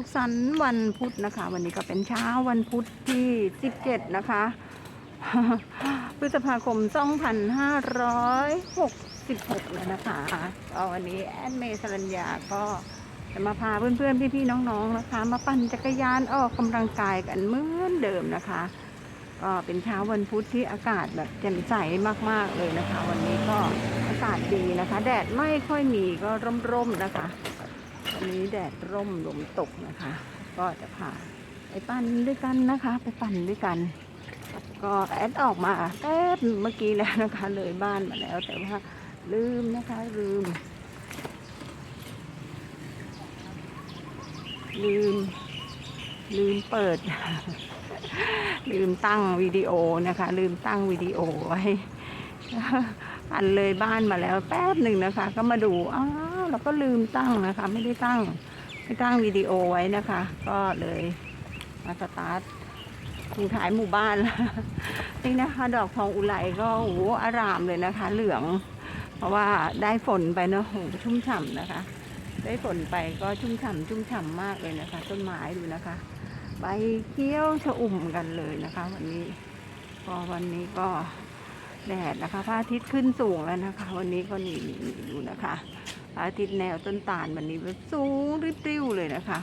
สุขสันต์วันพุธนะคะ วันนี้ก็เป็นเช้าวันพุธที่ 17 นะคะพฤษภาคม 2566 แล้วนะคะก็วันนี้แอดเมสรัญญาก็จะมาพาเพื่อนๆ พี่ๆ น้องๆ นะคะ มาปั่นจักรยานออกกำลังกายกันเหมือนเดิมนะคะ ก็เป็นเช้าวันพุธที่อากาศแบบแจ่มใสมากๆเลยนะคะ วันนี้ก็อากาศดีนะคะ แดดไม่ค่อยมีก็ร่มๆนะคะ วันนี้แดดร่มลมตกนะคะ ก็จะพาไปปั่นด้วยกันนะคะ ไปปั่นด้วยกัน ก็แอดออกมาแป๊บเมื่อกี้แล้วนะคะ เลยบ้านมาแล้วแต่ว่าลืมนะคะลืม ลืม ลืมเปิด ลืมตั้งวิดีโอนะคะ ลืมตั้งวิดีโอไว้อันเลยบ้านมาแล้วแป๊บหนึ่งนะคะ ก็มาดูอ้า เราก็ลืมตั้งนะคะ ไม่ได้ตั้งไม่ตั้งวิดีโอไว้นะคะ ก็เลยมาสตาร์ทถึงท้ายหมู่บ้านนี่นะคะ ดอกทองอุไรก็โอ้โหอารามเลยนะคะ เหลือง เพราะว่าได้ฝนไปเนอะโอ้โหชุ่มฉ่ำนะคะ ได้ฝนไปก็ชุ่มฉ่ำชุ่มฉ่ำมากเลยนะคะ ต้นไม้ดูนะคะ ใบเขี้ยวชะอุ่มกันเลยนะคะ วันนี้ก็วันนี้ก็แดดนะคะพระอาทิตย์ขึ้นสูงแล้วนะคะ วันนี้ก็นี่นี่นี่ดูนะคะ อาทิตย์แนวต้นตาลวันนี้สูงริ้วๆเลยนะคะ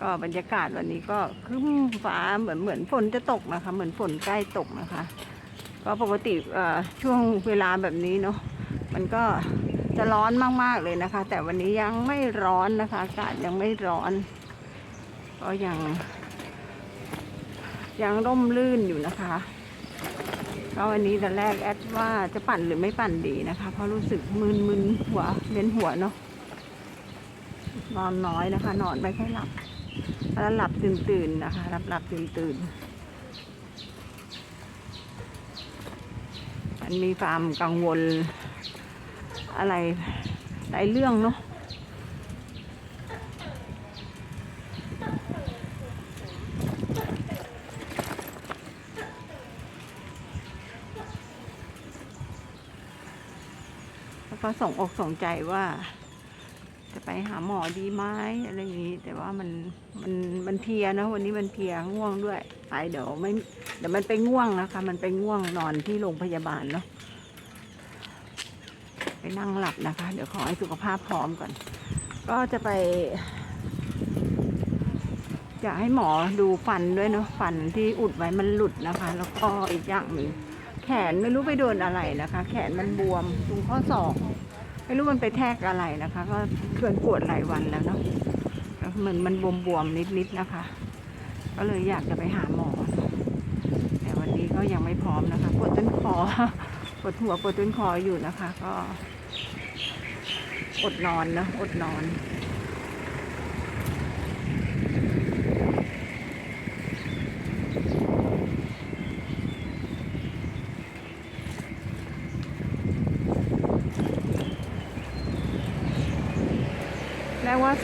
ก็บรรยากาศวันนี้ก็ครึ้มฟ้าเหมือนเหมือนฝนจะตกนะคะ เหมือนฝนใกล้ตกนะคะ ก็ปกติช่วงเวลาแบบนี้เนาะมันก็จะร้อนมากๆเลยนะคะ แต่วันนี้ยังไม่ร้อนนะคะอากาศยังไม่ร้อน ก็ยัง ยังร่มรื่นอยู่นะคะ ก็วันนี้ตอนแรกแอดว่าจะปั่นหรือไม่ปั่นดีนะคะ เพราะรู้สึกมึนมึนหัวเวียนหัวเนาะนอนน้อยนะคะ นอนไม่ค่อยหลับ แล้วหลับตื่นตื่นนะคะหลับหลับตื่นตื่นมันมีความกังวลอะไรหลายเรื่องเนาะ ก็ส่งอกส่งใจว่า จะไปหาหมอดีไหมอะไรอย่างนี้ แต่ว่ามันมันมันเพียนะวันนี้มันเพียง่วงด้วยไปเดี๋ยวไม่เดี๋ยวมันไปง่วงนะคะ มันไปง่วงนอนที่โรงพยาบาลเนาะไปนั่งหลับนะคะ เดี๋ยวขอให้สุขภาพพร้อมก่อน ก็จะไปอยากให้หมอดูฟันด้วยเนาะฟันที่อุดไว้มันหลุดนะคะ แล้วก็อีกอย่างหนึ่งแขนไม่รู้ไปโดนอะไรนะคะ แขนมันบวมตรงข้อศอก ไม่รู้มันไปแทกอะไรนะคะ ก็เพื่อนปวดหลายวันแล้วเนาะแล้วเหมือนมันบวมๆนิดๆนะคะ ก็เลยอยากจะไปหาหมอ แต่วันนี้ก็ยังไม่พร้อมนะคะ ปวดต้นคอ ปวดหัวปวดต้นคออยู่นะคะ ก็อดนอนนะอดนอน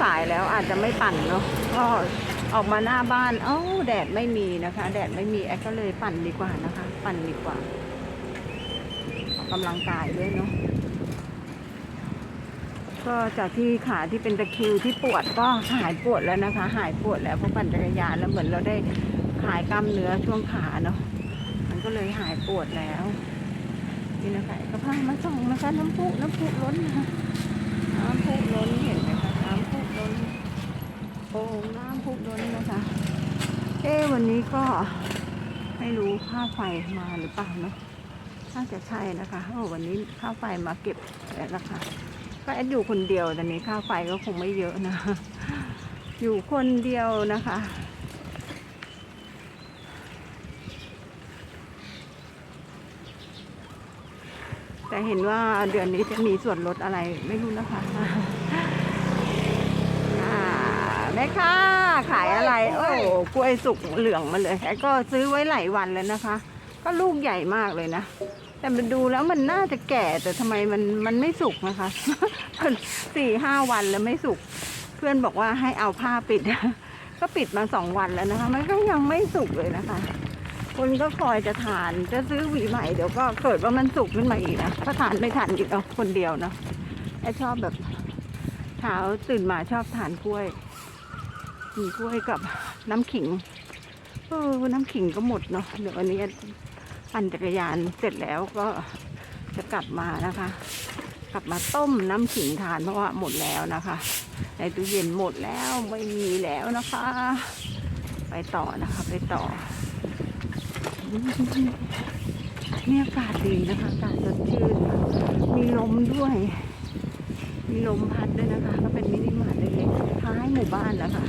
สายแล้วอาจจะไม่ปั่นเนาะก็ออกมาหน้าบ้านเอ้าแดดไม่มีนะคะ แดดไม่มีแอดก็เลยปั่นดีกว่านะคะ ปั่นดีกว่าออกกำลังกายด้วยเนาะก็จากที่ขาที่เป็นตะคิวที่ปวดก็หายปวดแล้วนะคะ หายปวดแล้วเพราะปั่นจักรยานแล้วเหมือนเราได้คลายกล้ามเนื้อช่วงขาเนาะมันก็เลยหายปวดแล้วนี่นะคะก็พาะมาส่องนะคะน้ำพุน้ำพุล้นนะคะน้ำพุล้นเห็นไหมคะน้ำพุล้น โอ่งน้ำพุล้นนะคะ เอ๊วันนี้ก็ไม่รู้ค่าไฟมาหรือเปล่าเนาะน่าจะใช่นะคะโอ้วันนี้ค่าไฟมาเก็บแล้วนะคะก็แอดอยู่คนเดียวแต่นี้ค่าไฟก็คงไม่เยอะนะ อยู่คนเดียวนะคะแต่เห็นว่าเดือนนี้จะมีส่วนลดอะไรไม่รู้นะคะ แม่ค้าขายอะไร โอ้กล้วยสุกเหลืองมาเลยแต่ก็ซื้อไว้หลายวันแล้วนะคะ ก็ลูกใหญ่มากเลยนะ แต่มันดูแล้วมันน่าจะแก่แต่ทำไมมันมันไม่สุกนะคะสี่ห้าวันแล้วไม่สุก เพื่อนบอกว่าให้เอาผ้าปิด ก็ปิดมาสองวันแล้วนะคะ มันก็ยังไม่สุกเลยนะคะ คนก็คอยจะทานจะซื้อหวีใหม่เดี๋ยวก็เกิดว่ามันสุกขึ้นมาอีกนะก็ทานไม่ทันอีกเอาคนเดียวเนาะไอชอบแบบเช้าตื่นมาชอบทานกล้วย กินกล้วยกับน้ำขิง เออ น้ำขิงก็หมดเนาะ เดี๋ยววันนี้ปั่นจักรยานเสร็จแล้วก็จะกลับมานะคะ กลับมาต้มน้ำขิงทานเพราะว่าหมดแล้วนะคะ ในตู้เย็นหมดแล้วไม่มีแล้วนะคะ ไปต่อนะคะ ไปต่อนี่อากาศดีนะคะอากาศสดชื่น มีลมด้วย มีลมพัดด้วยนะคะ ก็เป็นมินิมาร์ท ท้ายหมู่บ้านนะคะ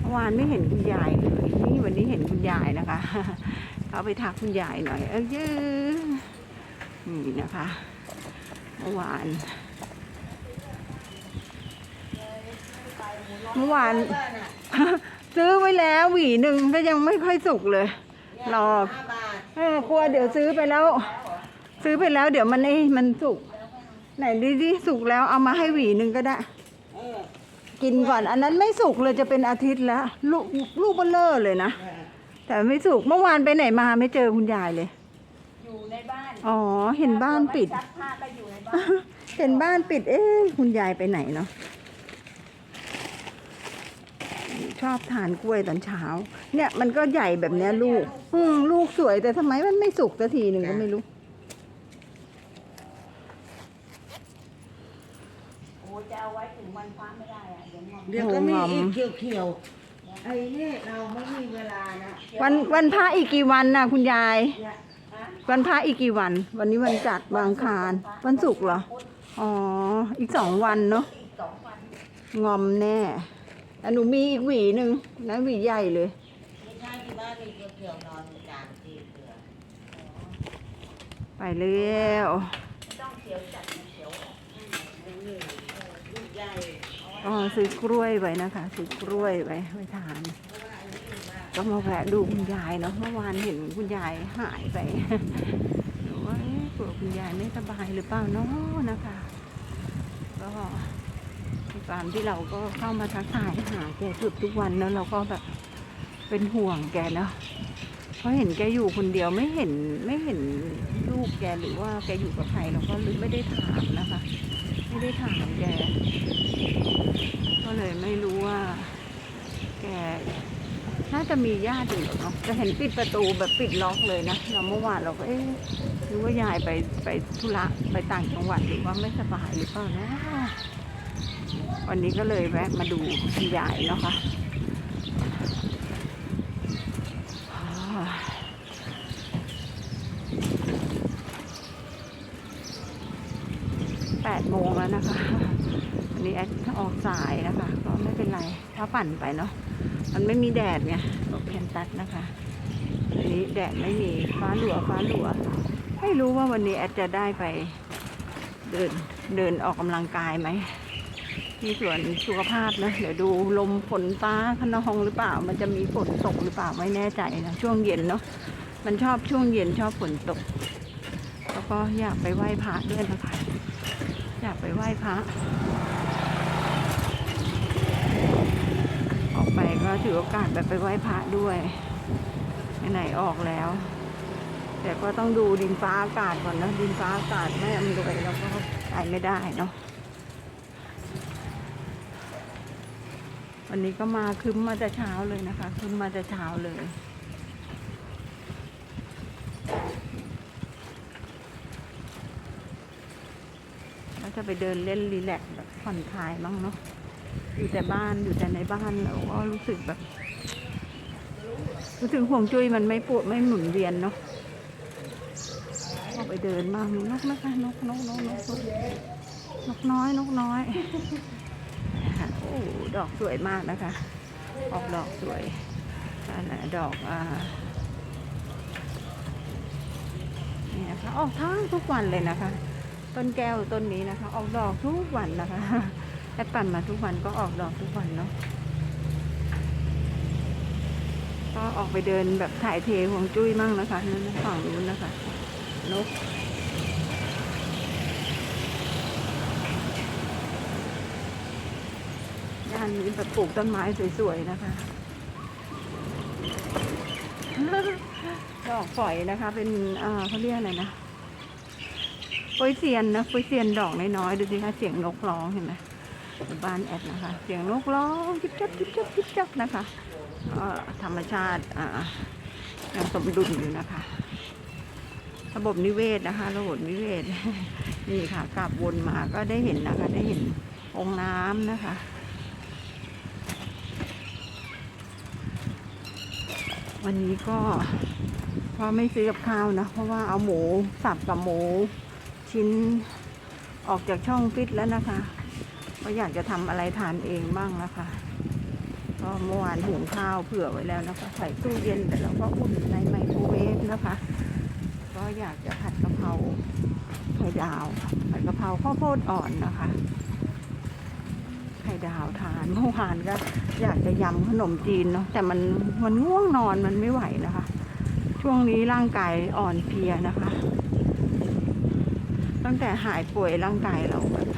เมื่อวานไม่เห็นคุณยายเลยนี่วันนี้เห็นคุณยายนะคะเอาไปทักคุณยายหน่อย เออเยอนี่นะคะเมื่อวานเมื่อวาน ซื้อไว้แล้วหวีหนึ่งก็ยังไม่ค่อยสุกเลยรอห้าบาทเออกลัวเดี๋ยวซื้อไปแล้ว ซื้อไปแล้วเดี๋ยวมันไอ้มันสุกไหนดิดิสุกแล้วเอามาให้หวีหนึ่งก็ได้ กินก่อน อันนั้นไม่สุกเลยจะเป็นอาทิตย์แล้ว ลูกลูกเบลเลอร์เลยนะ แต่ไม่สุกเมื่อวานไปไหนมาไม่เจอคุณยายเลย อยู่ในบ้านอ๋อเห็นบ้านปิด ซักผ้าก็อยู่ในบ้านเห็นบ้านปิด เอ๊ะคุณยายไปไหนเนาะชอบทานกล้วยตอนเช้า เนี่ยมันก็ใหญ่แบบเนี้ยลูก อืมลูกสวยแต่ทำไมมันไม่สุกสักทีหนึ่งก็ไม่รู้ โอ้จะเอาไว้ถึงวันพระไม่ได้อะ เดี๋ยวงอมเดี๋ยวก็มีอีกเขียวๆไอ้นี่เราไม่มีเวลานะวันวันพระอีกกี่วันน่ะ คุณยาย เนี่ยวันพระอีกกี่วัน วันนี้วันจัดวางคาร วันศุกร์เหรอ อ๋อ อีกสองวันเนาะอีกสองวันงอมแน่แต่หนูมีอีกหวีหนึ่งนะหวีใหญ่เลย ไม่ใช่ที่บ้านมีเขียวๆนอนอยู่กลางที่เกลือไปเร็วไม่ต้องเขียวจัดนะเขียวออกลูกใหญ่ อ๋อซื้อกล้วยไว้นะคะ ซื้อกล้วยไว้ไว้ทาน ก็มาแวะดูคุณยายเนาะเมื่อวานเห็นคุณยายหายไปหนูว่าเอ๊ะกลัวคุณยายไม่สบายหรือเปล่าเนาะนะคะ ก็ในความที่เราก็เข้ามาทักทายหาแกเกือบทุกวันแล้วเราก็แบบเป็นห่วงแกเนาะเพราะเห็นแกอยู่คนเดียวไม่เห็นไม่เห็นลูกแกหรือว่าแกอยู่กับใครเราก็เลยไม่ได้ถามนะคะ ไม่ได้ถามแก ก็เลยไม่รู้ว่า แก น่าจะมีญาติอยู่เนาะจะเห็นปิดประตูแบบปิดล็อกเลยนะเราเมื่อวานเราก็เอ๊ะหรือว่ายายไปไปธุระไปต่างจังหวัดหรือว่าไม่สบายหรือเปล่านะวันนี้ก็เลยแวะมาดูคุณยายเนาะค่ะอ่าแปดโมงแล้วนะคะวันนี้แอดออกสายนะคะ ก็ไม่เป็นไรถ้าปั่นไปเนาะ มันไม่มีแดดไงบอกแคนตัสนะคะอันนี้แดดไม่มีฟ้าหลัวฟ้าหลัวไม่รู้ว่าวันนี้แอดจะได้ไปเดินเดินออกกำลังกายไหมที่สวนสุขภาพนะเดี๋ยวดูลมฝนฟ้าขนองหรือเปล่า มันจะมีฝนตกหรือเปล่าไม่แน่ใจนะช่วงเย็นเนาะมันชอบช่วงเย็นชอบฝนตก แล้วก็อยากไปไหว้พระด้วยนะคะอยากไปไหว้พระ ออ ก็ถือโอกาสแบบไปไหว้พระด้วยไหนๆออกแล้ว แต่ก็ต้องดูดินฟ้าอากาศก่อนนะดินฟ้าอากาศไม่อำนวยเราก็ไปไม่ได้เนาะวันนี้ก็มาคืมมาแต่เช้าเลยนะคะคืมมาแต่เช้าเลยก็จะไปเดินเล่นรีแลกซ์แบบผ่อนคลายบ้างเนาะ อยู่แต่บ้านอยู่แต่ในบ้านเราก็รู้สึกแบบ รู้สึกห่วงจุ้ยมันไม่ปวดไม่หมุนเวียนเนาะออกไปเดินบ้างนกนะคะนกนกนกนกนกนกน้อยนกน้อยโอ้ดอกสวยมากนะคะ ออกดอกสวยอันน่ะดอกอ่านี่นะคะออกทั้งทุกวันเลยนะคะ ต้นแก้วต้นนี้นะคะ ออกดอกทุกวันนะคะ แอดปั่นมาทุกวันก็ออกดอกทุกวันเนาะก็ออกไปเดินแบบถ่ายเทของจุ้ยมั่งนะคะนั่นฝั่งนู้นนะคะนกย่านนี้แบบปลูกต้นไม้สวยๆนะคะดอกฝอยนะคะ เป็นอ่าเขาเรียกอะไรนะโปยเซียนนะโปยเซียนดอกน้อยๆดูสิคะเสียงนกร้องเห็นไหม บ้านแอดนะคะ เสียงนกร้องจิ๊บจับจิ๊บจับจิ๊บจับนะคะก็ธรรมชาติยังสมดุลอยู่นะคะ ระบบนิเวศนะคะ ระบบนิเวศ นี่ค่ะกลับวนมาก็ได้เห็นนะคะ ได้เห็นองค์น้ำนะคะวันนี้ก็เพราะไม่ซื้อกับข้าวนะ เพราะว่าเอาหมูสับกับหมูชิ้นออกจากช่องฟิตแล้วนะคะ ก็อยากจะทำอะไรทานเองบ้างนะคะก็เมื่อวานหุงข้าวเผื่อไว้แล้วนะคะใส่ตู้เย็นแต่เราก็อุ่นในไมโครเวฟนะคะ ก็อยากจะผัดกะเพราไข่ดาวผัดกะเพราข้าวโพดอ่อนนะคะไข่ดาวทานเมื่อวานก็อยากจะยำขนมจีนเนาะแต่มันมันง่วงนอนมันไม่ไหวนะคะ ช่วงนี้ร่างกายอ่อนเพลียนะคะ ตั้งแต่หายป่วยร่างกายเราแบบ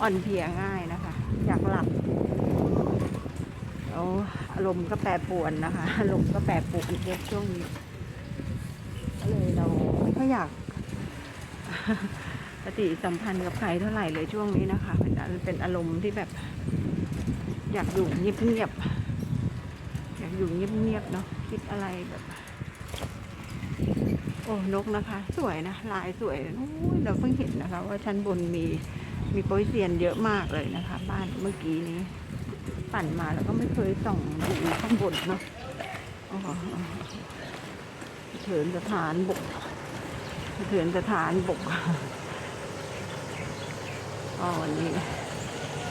อ่อนเพลียง่ายนะคะ อยากหลับแล้วอารมณ์ก็แปรปรวนนะคะ อารมณ์ก็แปรปรวนเยอะช่วงนี้ก็เลยเราไม่ค่อยอยากปฏิสัมพันธ์กับใครเท่าไหร่เลยช่วงนี้นะคะเป็นเป็นอารมณ์ที่แบบ อยากอยู่เงียบๆอยากอยู่เงียบๆเนาะคิดอะไรแบบโอ้นกนะคะ สวยนะลายสวยโอ้ยเราเพิ่งเห็นนะคะ ว่าชั้นบนมี มีโปรยเซียนเยอะมากเลยนะคะ บ้านเมื่อกี้นี้ ปั่นมาแล้วก็ไม่เคยส่องดูข้างบนเนาะเถินสถานบกเถินสถานบกอ๋อวันนี้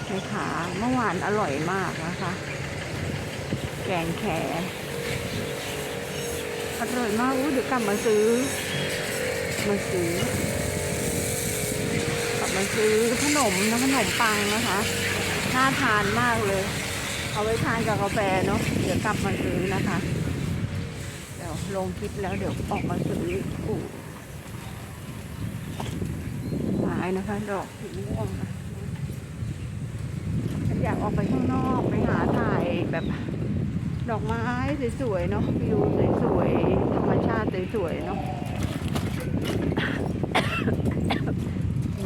แม่ขาเมื่อวานอร่อยมากนะคะ แกงแขอร่อยมากอู้เดี๋ยวกลับมาซื้อ มาซื้อ มาซื้อขนมนะขนมปังนะคะน่าทานมากเลย เอาไว้ทานกับกาแฟเนาะเดี๋ยวกลับมาซื้อนะคะ เดี๋ยวลงคลิปแล้วเดี๋ยวออกมาซื้อปลูกไม้นะคะ ดอกสีม่วงนะฉันอยากออกไปข้างนอกไปหาถ่ายแบบดอกไม้สวยๆเนาะวิวสวยๆธรรมชาติสวยๆเนาะ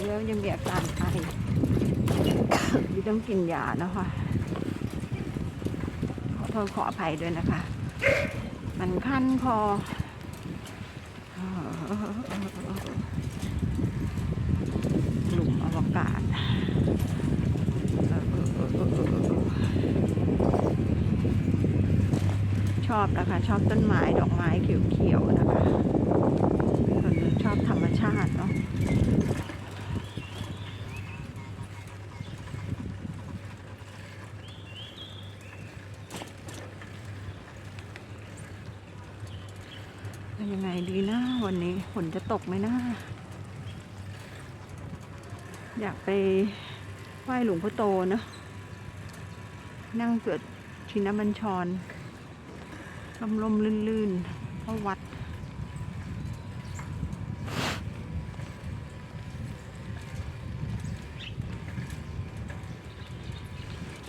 แล้วยังมีอาการไอที่ต้องกินยานะคะขอโทษขออภัยด้วยนะคะ มันคันคอหลุมอวกาศชอบนะคะ ชอบต้นไม้ดอกไม้เขียวๆนะคะคนชอบธรรมชาติเนาะ เป็นยังไงดีนะวันนี้ ฝนจะตกไหมนะ อยากไปไหว้หลวงพ่อโตเนาะนั่งเกิดชินบัญชรลมลมลื่นลื่นๆเข้าวัด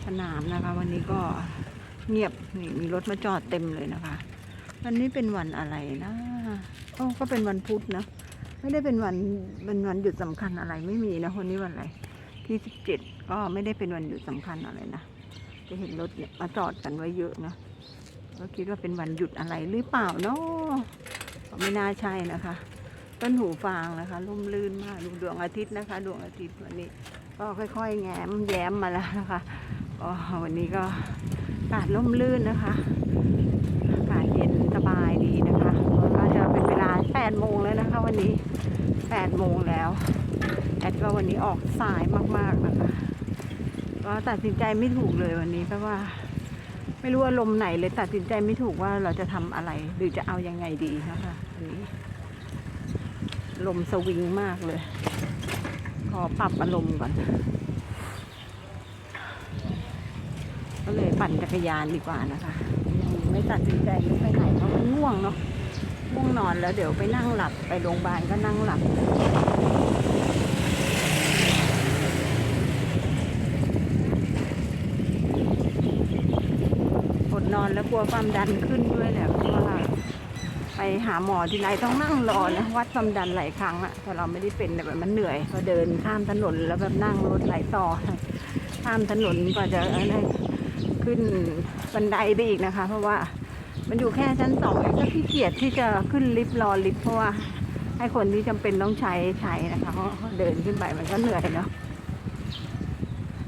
สนามนะคะ วันนี้ก็เงียบนี่มีรถมาจอดเต็มเลยนะคะ วันนี้เป็นวันอะไรนะ โอ้ก็เป็นวันพุธนะ ไม่ได้เป็นวันเป็นวันหยุดสำคัญอะไรไม่มีนะวันนี้วันอะไร ที่สิบเจ็ดก็ไม่ได้เป็นวันหยุดสำคัญอะไรนะ จะเห็นรถเนี่ยมาจอดกันไว้เยอะนะ ก็คิดว่าเป็นวันหยุดอะไรหรือเปล่าเนาะไม่น่าใช่นะคะ ต้นหูฟางนะคะร่มรื่นมากดูดวงอาทิตย์นะคะ ดวงอาทิตย์วันนี้ ก็ค่อยๆ แง้มแย้มมาแล้วนะคะ ก็วันนี้ก็อากาศร่มรื่นนะคะ อากาศเย็นสบายดีนะคะก็จะเป็นเวลา 8โมงแล้วนะคะ วันนี้8โมงแล้ว แอดก็วันนี้ออกสายมากๆนะคะก็ตัดสินใจไม่ถูกเลยวันนี้เพราะว่า ไม่รู้อารมณ์ไหนเลยตัดสินใจไม่ถูกว่าเราจะทำอะไร หรือจะเอายังไงดีนะคะวันนี้ ลมสวิงมากเลย ขอปรับอารมณ์ก่อนก็เลยปั่นจักรยานดีกว่านะคะยังไม่ตัดสินใจไม่ไปไหนเพราะมันง่วงเนาะ วงนอนแล้วเดี๋ยวไปนั่งหลับไปโรงพยาบาลก็นั่งหลับอดนอนแล้วกลัวความดันขึ้นด้วยแหละเพราะว่าไปหาหมอทีไรต้องนั่งรอนะวัดความดันหลายครั้งอะแต่เราไม่ได้เป็นแต่แบบมันเหนื่อยพอเดินข้ามถนนแล้วแบบนั่งรถไหลต่อข้ามถนนกว่าจะขึ้นบันไดไปอีกนะคะ เพราะว่า มันอยู่แค่ชั้นสองเองก็ขี้เกียจที่จะขึ้นลิฟต์รอลิฟต์เพราะว่าให้คนที่จำเป็นต้องใช้ใช้นะคะเพราะเดินขึ้นไปมันก็เหนื่อยเนาะ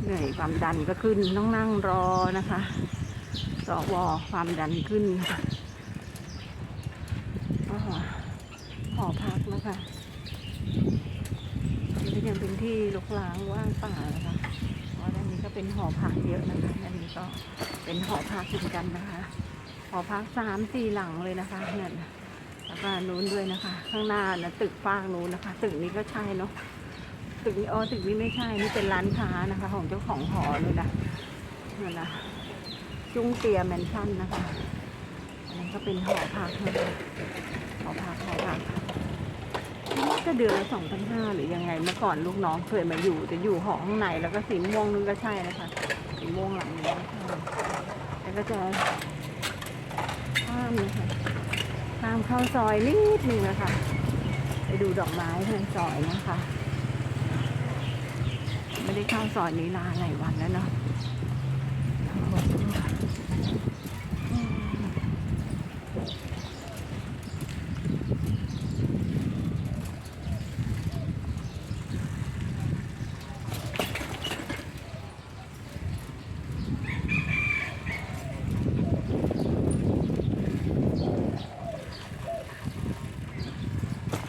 เหนื่อยความดันก็ขึ้นต้องนั่งรอนะคะสวความดันขึ้นก็หอพักนะคะนี่ก็ยังเป็นที่ลกล้างว่างป่านะคะเพราะด้านนี้ก็เป็นหอพักเยอะนะคะด้านนี้ก็เป็นหอพักเหมือนกันนะคะ อพักสามสี่หลังเลยนะคะเนี่ยแล้วก็นู้นด้วยนะคะ ข้างหน้านะตึกฟากนู้นนะคะ ตึกนี้ก็ใช่เนาะตึกนี้อ๋อตึกนี้ไม่ใช่นี่เป็นร้านค้านะคะ ของเจ้าของหอเลยนะนั่นนะจุ้งเตียแมนชั่นนะคะอันนี้ก็เป็นหอพักนะคะหอพักหอพักก็เดือนละสองพันห้าหรือยังไงเมื่อก่อนลูกน้องเคยมาอยู่จะอยู่หอข้างในแล้วก็สีม่วงนึงก็ใช่นะคะสีม่วงหลังนี้แล้วก็จะ ข้ามนะคะข้ามเข้าซอยนิดนึงนะคะ ไปดูดอกไม้ทางซอยนะคะ ไม่ได้เข้าซอยนี้นานหลายวันแล้วเนาะ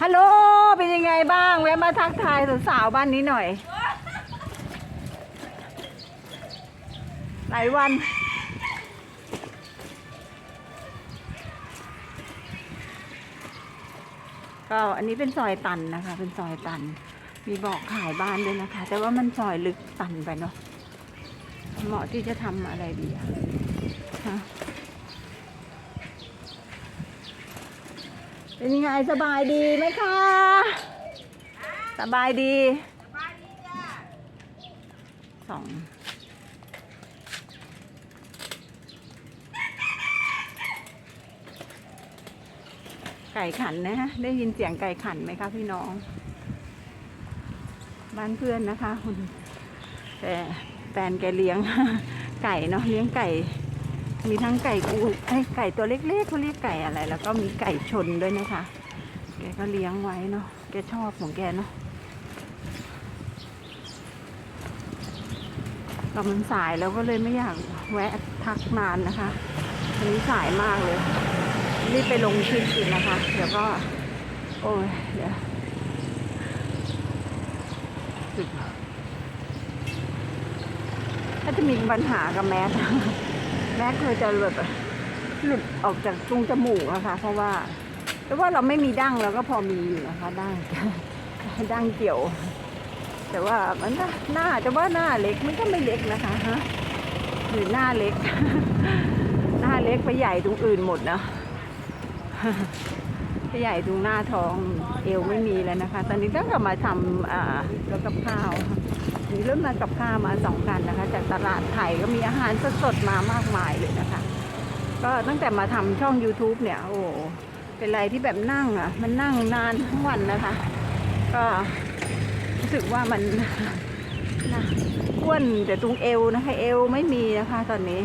ฮัลโหล เป็นยังไงบ้าง แวะมาทักทายสาวๆบ้านนี้หน่อย หลายวัน ก็อันนี้เป็นซอยตันนะคะ เป็นซอยตัน มีบอกขายบ้านด้วยนะคะ แต่ว่ามันซอยลึกตันไปเนาะ เหมาะที่จะทำอะไรดีอะฮะ เป็นยังไงสบายดีไหมคะ สบายดีสองไก่ขันนะฮะ ได้ยินเสียงไก่ขันไหมคะพี่น้อง บ้านเพื่อนนะคะคุณแต่แฟนแกเลี้ยงไก่เนาะเลี้ยงไก่ มีทั้งไก่กูไอ้ไก่ตัวเล็กๆเขาเรียกไก่อะไร แล้วก็มีไก่ชนด้วยนะคะ แกก็เลี้ยงไว้เนาะ แกชอบของแกเนาะเรามันสายแล้วก็เลยไม่อยากแวะทักนานนะคะวันนี้สายมากเลย รีบไปลงคลิปอีกนะคะ เดี๋ยวก็ โอ้ย เดี๋ยวสึกถ้าจะมีปัญหากับแมส แมสเคยจะแบบหลุดออกจากตรงจมูกนะคะ เพราะว่าแต่ว่าเราไม่มีดั้งเราก็พอมีอยู่นะคะดั้งดั้งเกี่ยว แต่ว่ามันหน้าจะว่าหน้าเล็กมันก็ไม่เล็กนะคะฮะหรือหน้าเล็ก หน้าเล็กไปใหญ่ตรงอื่นหมดนะไปใหญ่ตรงหน้าท้องเอวไม่มีแล้วนะคะ ตอนนี้ก็กลับมาทำอ่าแล้วกับข้าว นี่เริ่มมากับข้าวมาสองกันนะคะ จากตลาดไทยก็มีอาหารสดๆมามากมายเลยนะคะ ก็ตั้งแต่มาทำช่อง YouTube เนี่ย โอ้เป็นอะไรที่แบบนั่งอะ มันนั่งนานทั้งวันนะคะ ก็รู้สึกว่ามันนะอ้วนแต่ตรงเอวนะคะ เอวไม่มีนะคะ ตอนนี้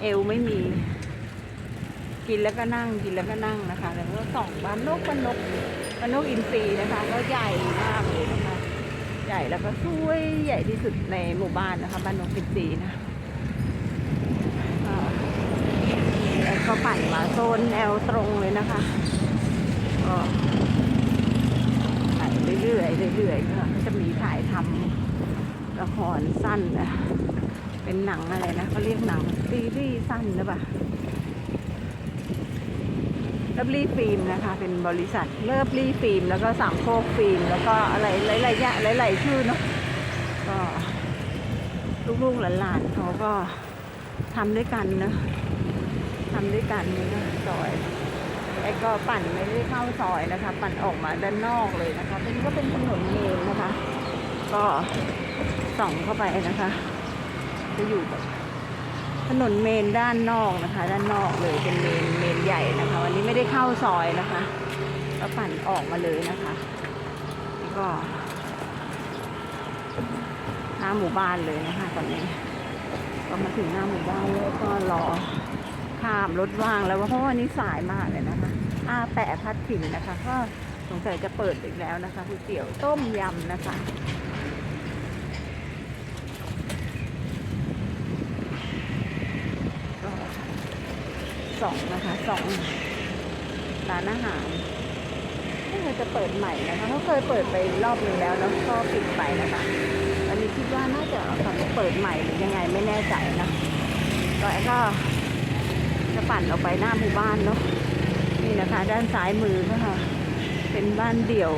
เอวไม่มี กินแล้วก็นั่งกินแล้วก็นั่งนะคะ แล้วก็ส่องบ้านนกบ้านนกบ้านนกอินทรีนะคะ ก็ใหญ่มากเลย ใหญ่แล้วก็สวยใหญ่ที่สุดในหมู่บ้านนะคะ บ้านนกอินจีนะแล้วก็ปั่นมาโซนแนวตรงเลยนะคะก็ไปเรื่อยๆเรื่อยๆก็จะมีถ่ายทำละครสั้นนะเป็นหนังอะไรนะเขาเรียกหนังซีรีส์สั้นหรือเปล่า ลิฟลี่ฟิล์มนะคะ เป็นบริษัทเลิฟลี่ฟิล์มแล้วก็สามโคกฟิล์มแล้วก็อะไรหลายๆอย่างหลายๆชื่อเนาะก็ลูกๆหลานๆเขาก็ทำด้วยกันนะทำด้วยกันนะซอยไอ้ก็ปั่นไม่ได้เข้าซอยนะคะ ปั่นออกมาด้านนอกเลยนะคะเป็นก็เป็นถนนเมนนะคะ ก็ส่องเข้าไปนะคะ จะอยู่แบบ ถนนเมนด้านนอกนะคะ ด้านนอกเลยเป็นเมนเมนใหญ่นะคะ วันนี้ไม่ได้เข้าซอยนะคะก็ปั่นออกมาเลยนะคะนี่ก็หน้าหมู่บ้านเลยนะคะ ตอนนี้ ก็มาถึงหน้าหมู่บ้านแล้วก็รอข้ามรถว่างแล้วเพราะว่านี่สายมากเลยนะคะอาแปะพัดถิ่นนะคะ ก็สงสัยจะเปิดอีกแล้วนะคะก๋วยเตี๋ยวต้มยำนะคะ ก็ สองนะคะสองร้านอาหารไม่เคยจะเปิดใหม่นะคะเขาเคยเปิดไปรอบนึงแล้วแล้วก็ปิดไปนะคะอันนี้คิดว่าน่าจะกลับมาเปิดใหม่หรือยังไงไม่แน่ใจนะก็ก็จะปั่นออกไปหน้าหมู่บ้านเนาะนี่นะคะ ด้านซ้ายมือก็ค่ะ เป็นบ้านเดี่ยว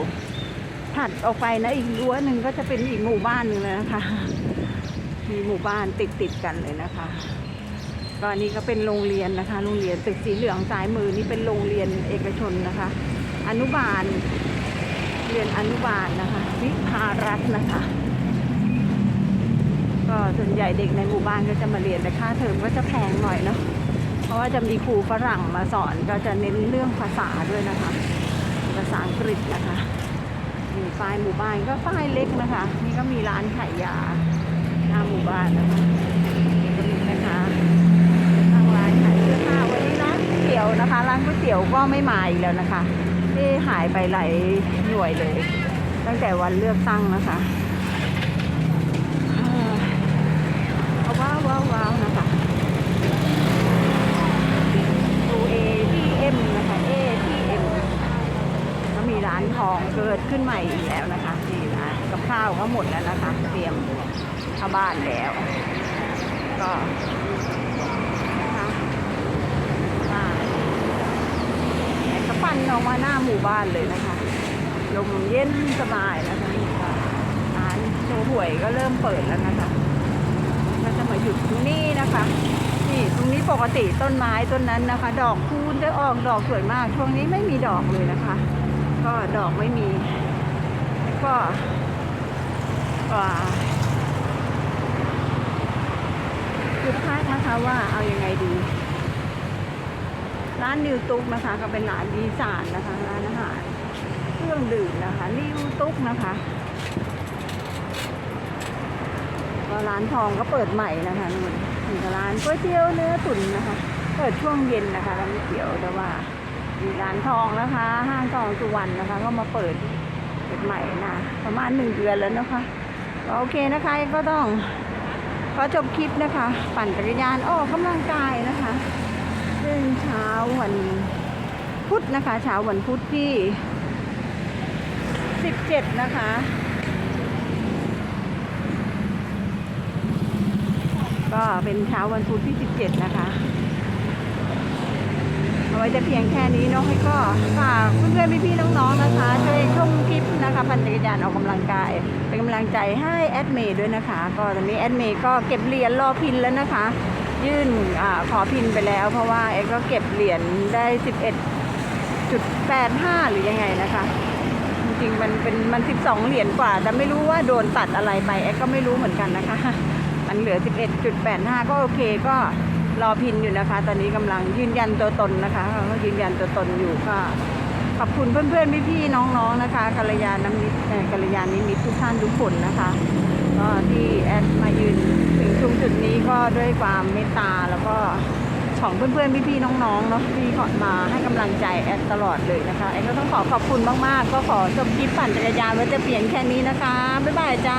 ถัดออกไปนะอีกรั้วหนึ่งก็จะเป็นอีกหมู่บ้านหนึ่งเลยนะคะ มีหมู่บ้านติดติดกันเลยนะคะ ก็นนี้ก็เป็นโรงเรียนนะคะ โรงเรียนตึกสีเหลืองซ้ายมือนี่เป็นโรงเรียนเอกชนนะคะ อนุบาล เรียนอนุบาลนะคะ วิภารัตน์นะคะ ก็ส่วนใหญ่เด็กในหมู่บ้านก็จะมาเรียนแต่ค่าเทอมก็จะแพงหน่อยเนาะเพราะว่าจะมีครูฝรั่งมาสอนก็จะเน้นเรื่องภาษาด้วยนะคะ ภาษาอังกฤษนะคะมีป้ายหมู่บ้านก็ป้ายเล็กนะคะ นี่ก็มีร้านขายยาหน้าหมู่บ้านนะคะนี่ก็มีนะคะทางร้านขายเสื้อผ้าวันนี้ร้านก๋วยเตี๋ยวนะคะ ร้านก๋วยเตี๋ยวก็ไม่มาอีกแล้วนะคะ ที่หายไปหลายหน่วยเลย ตั้งแต่วันเลือกตั้งนะคะเอาว้าวว้าววาวนะคะดู ATM นะคะ ATM ก็มีร้านทองเกิดขึ้นใหม่อีกแล้วนะคะนี่ร้านกับข้าวก็หมดแล้วนะคะ เตรียมเข้าบ้านแล้ว ก็นะคะบ้านแต่ก็ปั่ นออกมาหน้าหมู่บ้านเลยนะคะ ลมเย็นสบายนะคะนี่ค่ะร้านโชว์หวยก็เริ่มเปิดแล้วนะคะก็จะมาหยุดตรงนี้นะคะ นี่ตรงนี้ปกติต้นไม้ต้นนั้นนะคะ ดอกคูณได้ออกดอกสวยมาก ช่วงนี้ไม่มีดอกเลยนะคะ ก็ดอกไม่มีแล้วก็คือคาดนะคะว่าเอาอยัางไงดี ร้านนิวตุ๊กนะคะ ก็เป็นร้านอีสานนะคะร้านอาหารเครื่องดื่มนะคะนิวตุ๊กนะคะก็ร้านทองก็เปิดใหม่นะคะนู่นมีร้านก๋วยเตี๋ยวเนื้อตุ๋นนะคะ เปิดช่วงเย็นนะคะร้านก๋วยเตี๋ยวแต่ว่ามีร้านทองนะคะ ห้างทองสุวรรณนะคะ ก็มาเปิดเปิดใหม่นะประมาณหนึ่งเดือนแล้วนะคะก็โอเคนะคะก็ต้องขอจบคลิปนะคะ ปั่นจักรยานออกกำลังกายนะคะ ซึ่งเช้าวันพุธนะคะ เช้าวันพุธที่ 17 นะคะก็เป็นเช้าวันพุธที่ 17 นะคะ เอาไว้จะเพียงแค่นี้เนาะให้ก็ฝากเพื่อนๆพี่ๆน้องๆนะคะ ช่วยชมคลิปนะคะปั่นจักรยานออกกำลังกาย เป็นกำลังใจให้แอดเมย์ด้วยนะคะ ก็ตอนนี้แอดเมย์ก็เก็บเหรียญรอพินแล้วนะคะ ยื่นอขอพินไปแล้ว เพราะว่าแอดก็เก็บเหรียญได้ 11.85 หรือยังไงนะคะ จริงๆ มันเป็นมัน 12 เหรียญกว่า แต่ไม่รู้ว่าโดนตัดอะไรไปแอดก็ไม่รู้เหมือนกันนะคะ มันเหลือ 11.85 ก็โอเคก็รอพินอยู่นะคะ ตอนนี้กำลังยืนยันตัวตนนะคะก็ยืนยันตัวตนอยู่ก็ขอบคุณเพื่อนๆ พี่ๆ น้องๆ นะคะกัลยาณมิตรกัลยาณมิตรทุกท่านทุกคนนะคะ ก็ที่แอดมายืนถึงตรงจุดนี้ก็ด้วยความเมตตาแล้วก็ของเพื่อนๆพี่ๆน้องๆเนาะที่ขามาให้กำลังใจแอดตลอดเลยนะคะแอดก็ต้องขอขอบคุณมากๆ ก็ขอจบคลิปปั่นจักรยานไว้แต่เพียงแค่นี้นะคะบ๊ายบายจ้า